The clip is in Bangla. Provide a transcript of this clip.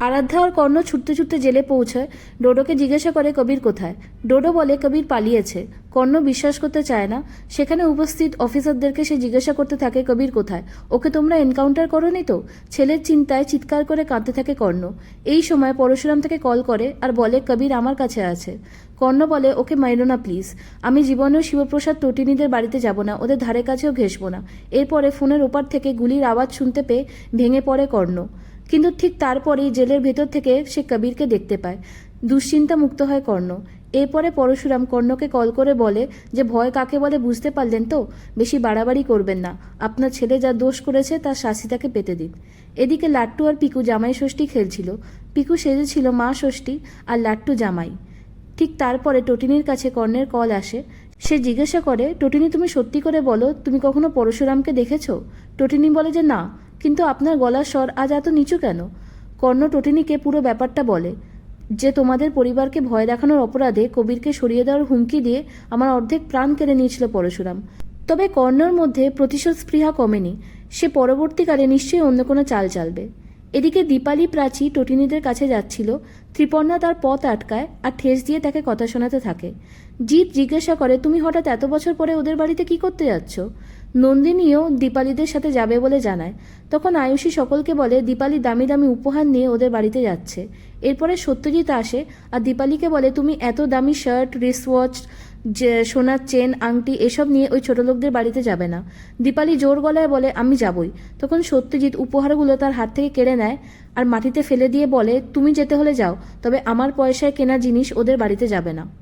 আরাধ্যা আর কর্ণ ছুটতে ছুটতে জেলে পৌঁছায়। ডোডোকে জিজ্ঞাসা করে, কবির কোথায়? ডোডো বলে, কবির পালিয়েছে। কর্ণ বিশ্বাস করতে চায় না। সেখানে উপস্থিত অফিসারদেরকে সে জিজ্ঞাসা করতে থাকে, কবির কোথায়? ওকে তোমরা এনকাউন্টার করনি তো? ছেলের চিন্তায় চিৎকার করে কাঁদতে থাকে কর্ণ। এই সময় পরশুরাম তাকে কল করে আর বলে, কবির আমার কাছে আছে। কর্ণ বলে, ওকে মাইরো না প্লিজ আমি জীবনেও শিবপ্রসাদ তটিনীদের বাড়িতে যাব না। ওদের ধারে কাছেও ঘেসবো না। এরপরে ফোনের ওপার থেকে গুলির আওয়াজ শুনতে পেয়ে ভেঙে পড়ে কর্ণ। কিন্তু ঠিক তারপরেই জেলের ভেতর থেকে সে কবিরকে দেখতে পায়। দুশ্চিন্তা মুক্ত হয় কর্ণ। এরপরে পরশুরাম কর্ণকে কল করে বলে যে, ভয় কাকে বলে বুঝতে পারলেন তো? বেশি বাড়াবাড়ি করবেন না। আপনার ছেলে যা দোষ করেছে তার শাস্তি তাকে পেতে দিন। এদিকে লাট্টু আর পিকু জামাই ষষ্ঠী খেলছিল। পিকু সেজেছিল মা ষষ্ঠী আর লাট্টু জামাই। ঠিক তারপরে টটিনির কাছে কর্ণের কল আসে। সে জিজ্ঞাসা করে, টটিনি, তুমি সত্যি করে বলো, তুমি কখনো পরশুরামকে দেখেছ? টটিনি বলে যে, না। কিন্তু আপনার গলার স্বর আজ এত নিচু কেন? কর্ণ টটিনিকে পুরো ব্যাপারটা বলে, যে তোমাদের পরিবারকে ভয় দেখানোর অপরাধে কবিরকে সরিয়ে দেওয়ার হুমকি দিয়ে আমার অর্ধেক প্রাণ কেড়ে নিয়েছিল পরশুরাম। তবে কর্ণর মধ্যে প্রতিশোধ স্পৃহা কমেনি, সে পরবর্তীকালে নিশ্চয়ই অন্য কোনো চাল চালবে। এদিকে দীপালি প্রাচী টটিনীদের কাছে যাচ্ছিল, ত্রিপর্ণা তার পথ আটকায় আর ঠেস দিয়ে তাকে কথা শোনাতে থাকে। জিৎ জিজ্ঞাসা করে, তুমি হঠাৎ এত বছর পরে ওদের বাড়িতে কি করতে যাচ্ছ? নন্দিনীও দীপালিদের সাথে যাবে বলে জানায়। তখন আয়ুষী সকলকে বলে, দীপালি দামি দামি উপহার নিয়ে ওদের বাড়িতে যাচ্ছে। এরপরে সত্যজিৎ আসে আর দীপালিকে বলে, তুমি এত দামি শার্ট রিস্টওয়াচ যে সোনার চেন, আংটি এসব নিয়ে ওই ছোট লোকদের বাড়িতে যাবে না। দীপালি জোর গলায় বলে, আমি যাবই। তখন সত্যজিৎ উপহারগুলো তার হাত থেকে কেড়ে নেয় আর মাটিতে ফেলে দিয়ে বলে, তুমি যেতে হলে যাও, তবে আমার পয়সায় কেনা জিনিস ওদের বাড়িতে যাবে না।